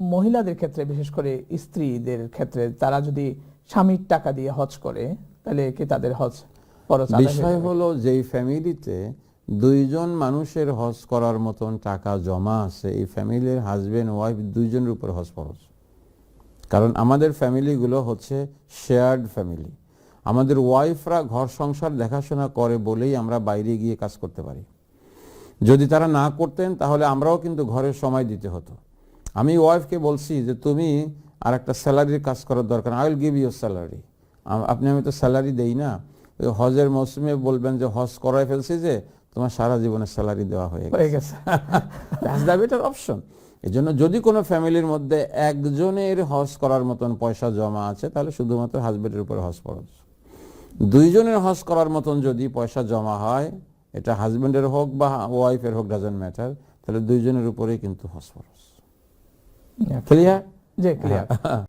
মহিলাদের ক্ষেত্রে বিশেষ করে স্ত্রীদের ক্ষেত্রে তারা যদি স্বামীর টাকা দিয়ে হজ করে তাহলে কি তাদের হজ বিষয় হলো যেই ফ্যামিলিতে দুইজন মানুষের হজ করার মতন টাকা জমা আছে এই ফ্যামিলির হাজবেন্ড ওয়াইফ দুইজনের উপর হজ ফরজ। কারণ আমাদের ফ্যামিলিগুলো হচ্ছে শেয়ার্ড ফ্যামিলি। আমাদের ওয়াইফরা ঘর সংসার দেখাশোনা করে বলেই আমরা বাইরে গিয়ে কাজ করতে পারি। যদি তারা না করতেন তাহলে আমরাও কিন্তু ঘরের সময় দিতে হতো। আমি ওয়াইফকে বলছি যে তুমি আর একটা স্যালারির কাজ করার দরকার I will give your salary আপনি আমি তো স্যালারি দেই না। ওই হজের মৌসুমে বলবেন যে হজ করাই ফেলছি যে তোমার সারা জীবনের স্যালারি দেওয়া হয়ে গেছে। দ্যাটস দ্য বেটার অপশন এই জন্য যদি কোনো ফ্যামিলির মধ্যে একজনের হজ করার মতন পয়সা জমা আছে তাহলে শুধুমাত্র হাজবেন্ডের উপর হজ ফরজ দুইজনের হজ করার মতন যদি পয়সা জমা হয় এটা হাজবেন্ডের হোক বা ওয়াইফের হোক ডাজেন্ট ম্যাটার তাহলে দুইজনের উপরেই কিন্তু হজ Ya, clear? Ya, clear.